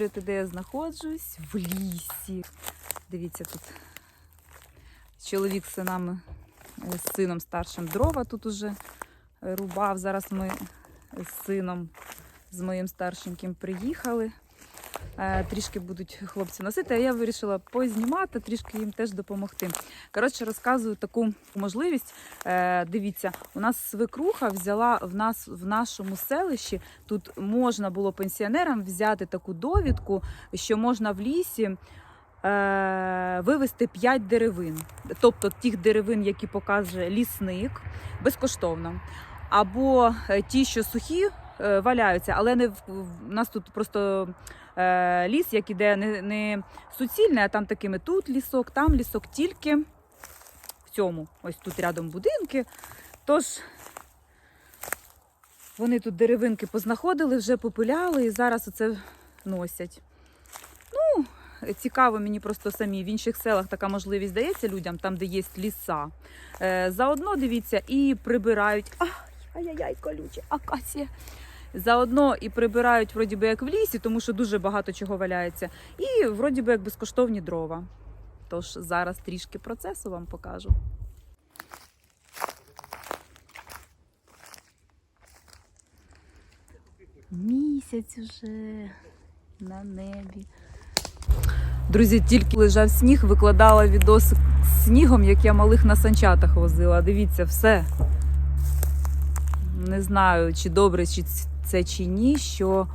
де я знаходжусь? В лісі. Дивіться тут. Чоловік з синами, з сином старшим дрова тут уже рубав. Зараз ми з сином, з моїм старшеньким приїхали. Е, Трішки будуть хлопці носити, а я вирішила познімати, трішки їм теж допомогти. Коротше, розказую таку можливість. Е, Дивіться, у нас свекруха взяла в нас в нашому селищі. Тут можна було пенсіонерам взяти таку довідку, що можна в лісі. е, Вивезти 5 деревин, тобто тих деревин, які покаже лісник, безкоштовно. Або ті, що сухі, валяються, але не в нас тут просто е, ліс, як іде не, не суцільний, а там такими тут лісок, там лісок, тільки в цьому. Ось тут рядом будинки. Тож вони тут деревинки познаходили, вже попиляли і зараз оце носять. Ну, цікаво мені просто самі. В інших селах така можливість дається людям, там, де є ліса. Е, заодно дивіться і прибирають. Ай, ай-яй-яй, колюче, акація. Заодно і прибирають вроді би як в лісі, тому що дуже багато чого валяється. І вроді би як безкоштовні дрова. Тож зараз трішки процесу вам покажу. Місяць уже на небі. Друзі, тільки лежав сніг, викладала відос з снігом, як я малих на санчатах возила. Дивіться, все. Не знаю, чи добре чи це чи ні, що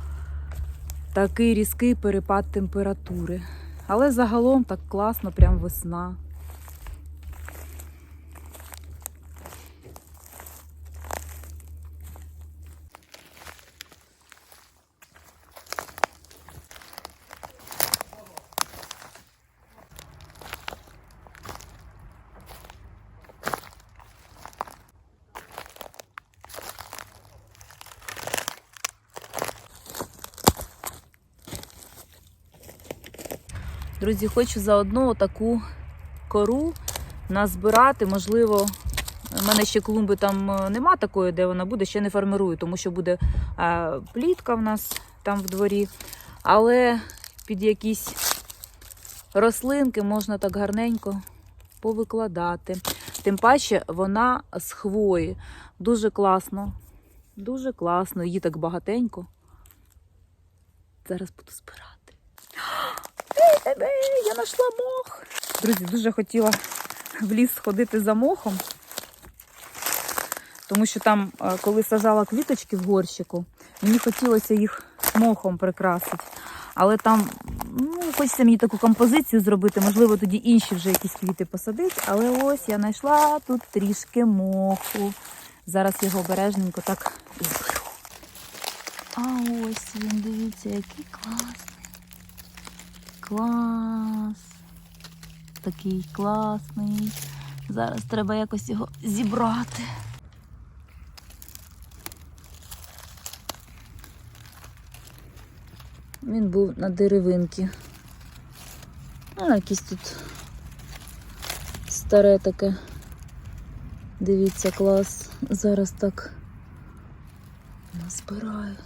такий різкий перепад температури. Але загалом так класно, прям весна. Друзі, хочу заодно таку кору назбирати. Можливо, в мене ще клумби там е, нема такої, де вона буде, ще не формирую, тому що буде е, плітка в нас там в дворі. Але під якісь рослинки можна так гарненько повикладати. Тим паче вона з хвої. Дуже класно. Дуже класно. Її так багатенько. Зараз буду збирати. Тебе, я знайшла мох. Друзі, дуже хотіла в ліс сходити за мохом, тому що там, е, коли сажала квіточки в горщику, мені хотілося їх мохом прикрасити. Але там, ну, хочеться мені таку композицію зробити, можливо, тоді інші вже якісь квіти посадити. Але ось я знайшла тут трішки моху. Зараз його обережненько так. А ось він, дивіться, який класний. Клас. Такий класний. Зараз треба якось його зібрати. Він був на деревинці. А, якийсь тут старе таке. Дивіться, клас. Зараз так назбираю.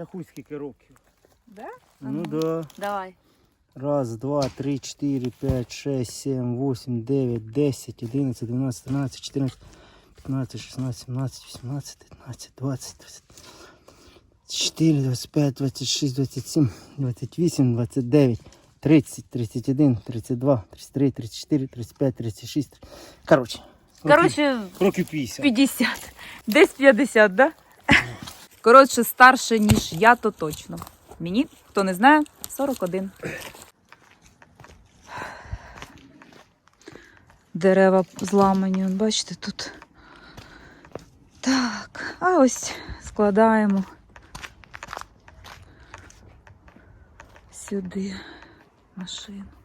Рахуй скільки років. Да? Ну да. Давай. Раз, два, три, четыре, пять, шесть, семь, восемь, девять, десять, одиннадцать, двенадцать, тринадцать, четырнадцать, пятнадцать, шестнадцать, семнадцать, восемнадцать, девятнадцать, двадцать, двадцать четыре, двадцать пять, двадцать шесть, двадцать семь, двадцать восемь, двадцать девять, тридцать, тридцать один, тридцать два, тридцать три, тридцать четыре, тридцать пять, тридцать шесть. Короче. років- Коротше, Років 50. 50. Десь 50, да? Коротше, старше, ніж я, то точно. Мені, хто не знає, 41. Дерева зламані, бачите, тут. Так, а ось складаємо сюди машину.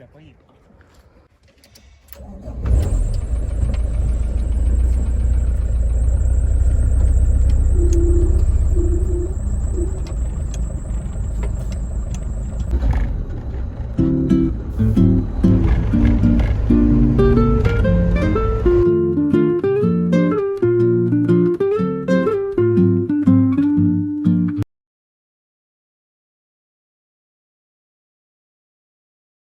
Юля, поїхали.